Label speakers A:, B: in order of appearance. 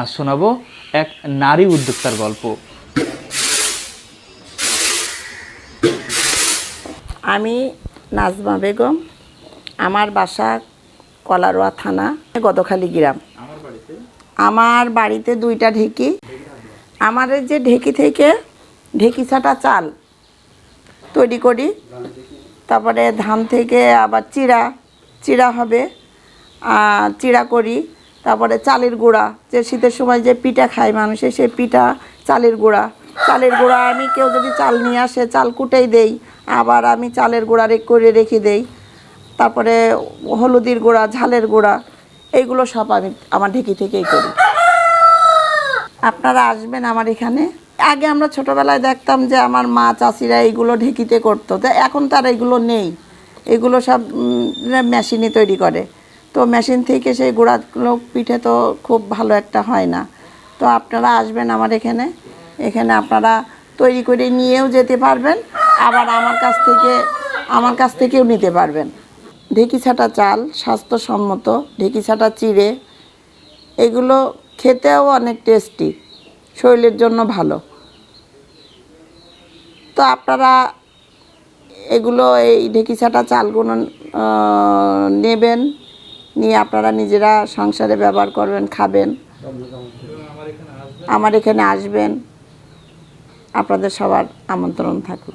A: আজ শোনাবো এক নারী উদ্যোক্তার গল্প।
B: আমি নাজমা বেগম, আমার বাসা কলারোয়া থানা, গদখালি গ্রাম। আমার বাড়িতে দুইটা ঢেকি। আমার যে ঢেকি থেকে ঢেকি ছাটা চাল তৈরি করি। তারপরে ধান থেকে আবার চিড়া চিড়া হবে চিড়া করি। তারপরে চালের গুঁড়া, যে শীতের সময় যে পিঠা খায় মানুষে, সেই পিঠা, চালের গুঁড়া। চালের গুঁড়া আমি কেউ যদি চাল নিয়ে আসে, চাল কুটেই দেই, আবার আমি চালের গুঁড়া রে করে রেখে দেই। তারপরে হলুদের গুঁড়া, ঝালের গুঁড়া, এইগুলো সব আমি আমার ঢেকি থেকেই করি। আপনারা আসবেন আমার এখানে। আগে আমরা ছোটবেলায় দেখতাম যে আমার মা চাষিরা এইগুলো ঢেকিতে করতো। তো এখন তার এগুলো নেই। এগুলো সব মেশিনে তৈরি করে। তো মেশিন থেকে সেই গুঁড়াগুলো পিঠে তো খুব ভালো একটা হয় না। তো আপনারা আসবেন আমার এখানে। এখানে আপনারা তৈরি করে নিয়েও যেতে পারবেন, আবার আমার কাছ থেকে, আমার কাছ থেকেও নিতে পারবেন। ঢেকি ছাটা চাল স্বাস্থ্যসম্মত, ঢেকি ছাটা চিড়ে, এগুলো খেতেও অনেক টেস্টি শরীরের জন্য ভালো। তো আপনারা এগুলো এই ঢেকি ছাটা চালগুলো নেবেন। নিয়ে আপনারা নিজেরা সংসারে ব্যবহার করবেন খাবেন। আমার এখানে আসবেন। আপনাদের সবার আমন্ত্রণ থাকল।